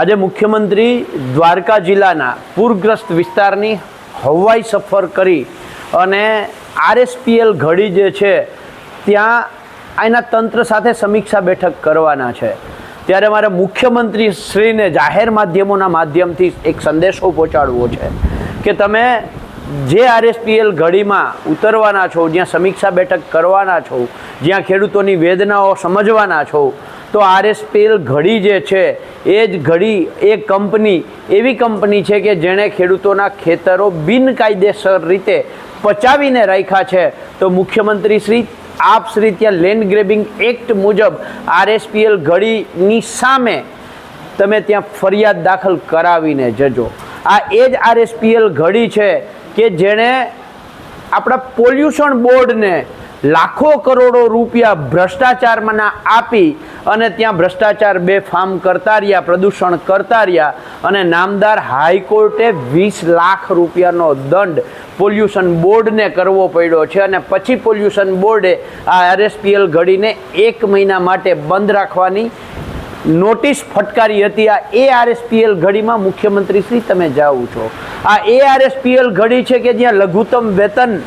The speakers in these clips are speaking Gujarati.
આજે મુખ્યમંત્રી દ્વારકા જિલ્લાના પૂરગ્રસ્ત વિસ્તારની હવાઈ સફર કરી અને આરએસપીએલ ઘડી જે છે, ત્યાં એના તંત્ર સાથે સમીક્ષા બેઠક કરવાના છે. ત્યારે મારે મુખ્યમંત્રી શ્રીને જાહેર માધ્યમોના માધ્યમથી એક સંદેશો પહોંચાડવો છે કે તમે જે આરએસપીએલ ઘડીમાં ઉતરવાના છો, જ્યાં સમીક્ષા બેઠક કરવાના છો, જ્યાં ખેડૂતોની વેદનાઓ સમજવાના છો તો આરએસપીએલ ઘડી જે છે, એ જ ઘડી એ કંપની, એવી કંપની છે કે જેણે ખેડૂતોના ખેતરો બિનકાયદેસર રીતે પચાવીને રાખ્યા છે. તો મુખ્યમંત્રી શ્રી આપ શ્રી ત્યાં લેન્ડ ગ્રેબિંગ એક્ટ મુજબ આરએસપીએલ ઘડીની સામે તમે ત્યાં ફરિયાદ દાખલ કરાવીને જજો. આ એ જ આરએસપીએલ ઘડી છે કે જેણે આપણા પોલ્યુશન બોર્ડને લાખો કરોડો રૂપિયા ભ્રષ્ટાચારમાં આપી અને ત્યાં ભ્રષ્ટાચાર બે ફાર્મ કરતા રહ્યા, પ્રદૂષણ કરતા રહ્યા અને નામદાર હાઈકોર્ટે વીસ લાખ રૂપિયાનો દંડ પોલ્યુશન બોર્ડને કરવો પડ્યો છે અને પછી પોલ્યુશન બોર્ડે આ આરએસપીએલ ઘડીને એક મહિના માટે બંધ રાખવાની નોટિસ ફટકારી હતી. આ એ આરએસપીએલ ઘડીમાં મુખ્યમંત્રી શ્રી તમે જાઓ છો. આ એ આરએસપીએલ ઘડી છે કે જ્યાં લઘુત્તમ વેતન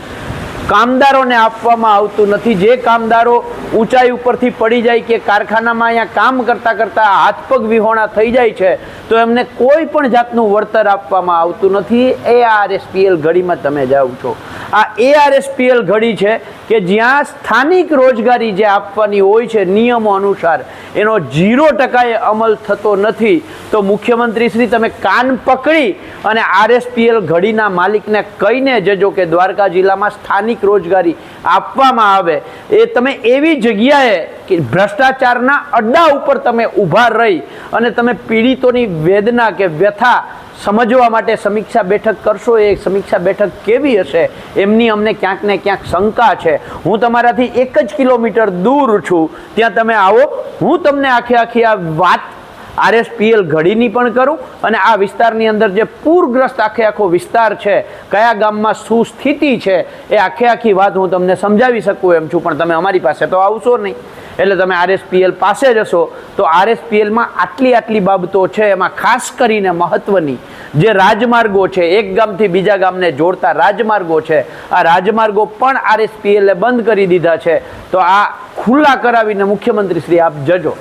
કામદારોને આપવામાં આવતું નથી. જે કામદારો ઊંચાઈ ઉપરથી પડી જાય કે કારખાનામાં અહીંયા કામ કરતાં કરતાં હાથ પગ વિહોણા થઈ જાય છે તો એમને કોઈ પણ જાતનું વળતર આપવામાં આવતું નથી. એ આરએસપીએલ ઘડીમાં તમે જાઓ છો. આ એઆરએસપીએલ ઘડી છે કે જ્યાં સ્થાનિક રોજગારી જે આપવાની હોય છે નિયમો અનુસાર, એનો ઝીરો ટકાએ અમલ થતો નથી. તો મુખ્યમંત્રી શ્રી, તમે કાન પકડી અને આરએસપીએલ ઘડીના માલિકને કહીને જજો કે દ્વારકા જિલ્લામાં સ્થાનિક રોજગારી આપવામાં આવે. એ તમે એવી જગ્યાએ કે ભ્રષ્ટાચારના અડ્ડા ઉપર તમે ઊભા રહી અને તમે પીડિતોની વેદના કે વ્યથા સમજવા માટે સમીક્ષા બેઠક કરશો, એ સમીક્ષા બેઠક કેવી હશે, એમની અમને ક્યાંક ને ક્યાંક શંકા છે. હું તમારાથી એક જ કિલોમીટર દૂર છું. ત્યાં તમે આવો. હું તમને આખી આખી આ વાત આરએસપીએલ ઘડીની પણ કરું અને આ વિસ્તારની અંદર જે પૂરગ્રસ્ત આખે આખો વિસ્તાર છે, કયા ગામમાં શું સ્થિતિ છે, એ આખે આખી વાત હું તમને સમજાવી શકું એમ છું. પણ તમે અમારી પાસે તો આવશો નહીં. એટલે તમે આરએસપીએલ પાસે જશો તો આરએસપીએલમાં આટલી આટલી બાબતો છે, એમાં ખાસ કરીને મહત્વની જે રાજમાર્ગો છે, એક ગામથી બીજા ગામને જોડતા રાજમાર્ગો છે, આ રાજમાર્ગો પણ આરએસપીએલે બંધ કરી દીધા છે. તો આ ખુલ્લા કરાવીને મુખ્યમંત્રી શ્રી આપ જજો.